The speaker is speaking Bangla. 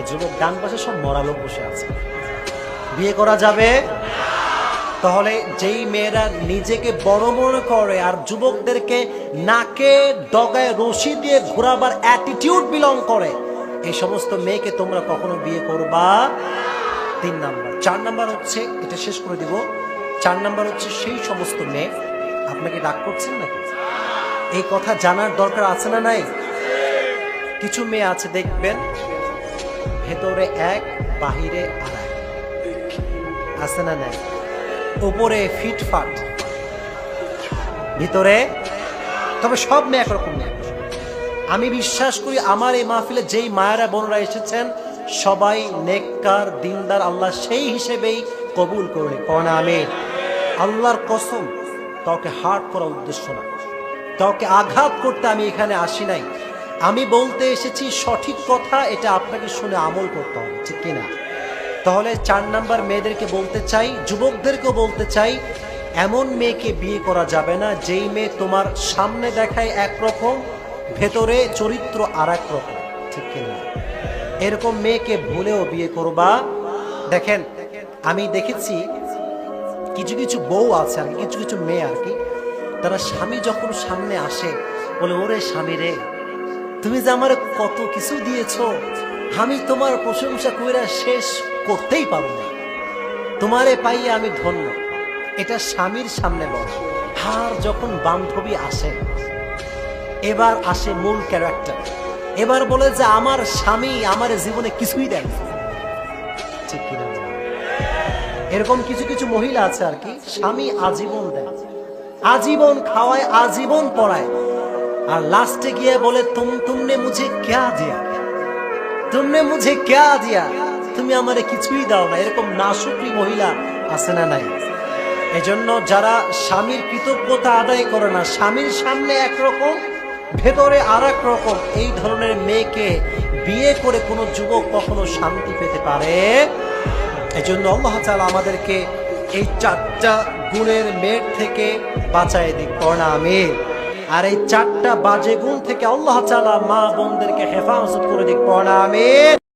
এই যুবক ডান পাশে সব মরা লোক বসে আছে। বিয়ে করা যাবে? তাহলে যেই মেয়েরা নিজেকে বড় মনে করে আর যুবকদেরকে নাকে, ডগায় রশি দিয়ে ঘোরাবার অ্যাটিটিউড বিলং করে, এই সমস্ত মেয়েকে তোমরা কখনো বিয়ে করবা? তিন নাম্বার। চার নাম্বার হচ্ছে, এটা শেষ করে দিব। চার নাম্বার হচ্ছে, সেই সমস্ত মেয়ে আপনাকে ডাক করছেন নাকি? এই কথা জানার দরকার আছে না নাই? কিছু মেয়ে আছে, দেখবেন। ভেতরে এক, বাহিরে আর আছে না নাই? উপরে ফিটফাট ভিতরে? তবে সব মেয়ে একরকম মেয়ে। আমি বিশ্বাস করি আমার এই মাহফিলে যেই মায়েরা, বোনরা এসেছেন, সবাই নেককার দিনদার আল্লাহ সেই হিসেবেই কবুল করবে কন আমি আল্লাহর কসম, কাউকে হার্ট করা উদ্দেশ্য না। কাউকে আঘাত করতে আমি এখানে আসি নাই। আমি বলতে এসেছি সঠিক কথা, এটা আপনাকে শুনে আমল করতে হবে, ঠিক কিনা? তাহলে চার নাম্বার মেয়েদেরকে বলতে চাই, যুবকদেরকেও বলতে চাই, এমন মেয়েকে বিয়ে করা যাবে না, যেই মেয়ে তোমার সামনে দেখায় একরকম, ভেতরে চরিত্র আর এক রকম ঠিক কিনা? এরকম মেয়েকে ভুলেও বিয়ে করবা। দেখেন, আমি দেখেছি কিছু কিছু বউ আছে আর কিছু কিছু মেয়ে আর কি, তারা স্বামী যখন সামনে আসে, বলে, ওরে স্বামী রে তুমি যে আমার কত কিছু দিয়েছ, আমি তোমার প্রশংসা কইরা শেষ করতেই পারব না। তোমারে পাইয়ে আমি ধন্য। এটা স্বামীর সামনে বলে আর যখন বান্ধবী আসে, এবার আসে মূল ক্যারেক্টার এবার বলে যে, আমার স্বামী আমার জীবনে কিছুই দেন এরকম কিছু কিছু মহিলা আছে আর কি, স্বামী আজীবন দেয়। আজীবন খাওয়ায়, আজীবন পড়ায়। আর লাস্টে গিয়ে বলে, তুম, তুমনে মুঝে ক্যা দিয়া? তুমনে মুঝে ক্যা দিয়া? তুমি আমারে কিছুই দাও না। এরকম নাশুকরি মহিলা আছে না নাই? এজন্য যারা স্বামীর কৃতজ্ঞতা আদায় করে না, স্বামীর সামনে একরকম, ভেতরে আর রকম এই ধরনের মেয়েকে বিয়ে করে কোনো যুবক কখনো শান্তি পেতে পারে? এজন্য আল্লাহ তাআলা আমাদেরকে এই চারটা গুণের মেয়ের থেকে বাঁচায় দিক। করোনা আমি আর এই চারটা বাজে গুণ থেকে আল্লাহ চালা মা বোনদেরকে হেফাজত করে দিক। পড়া আমি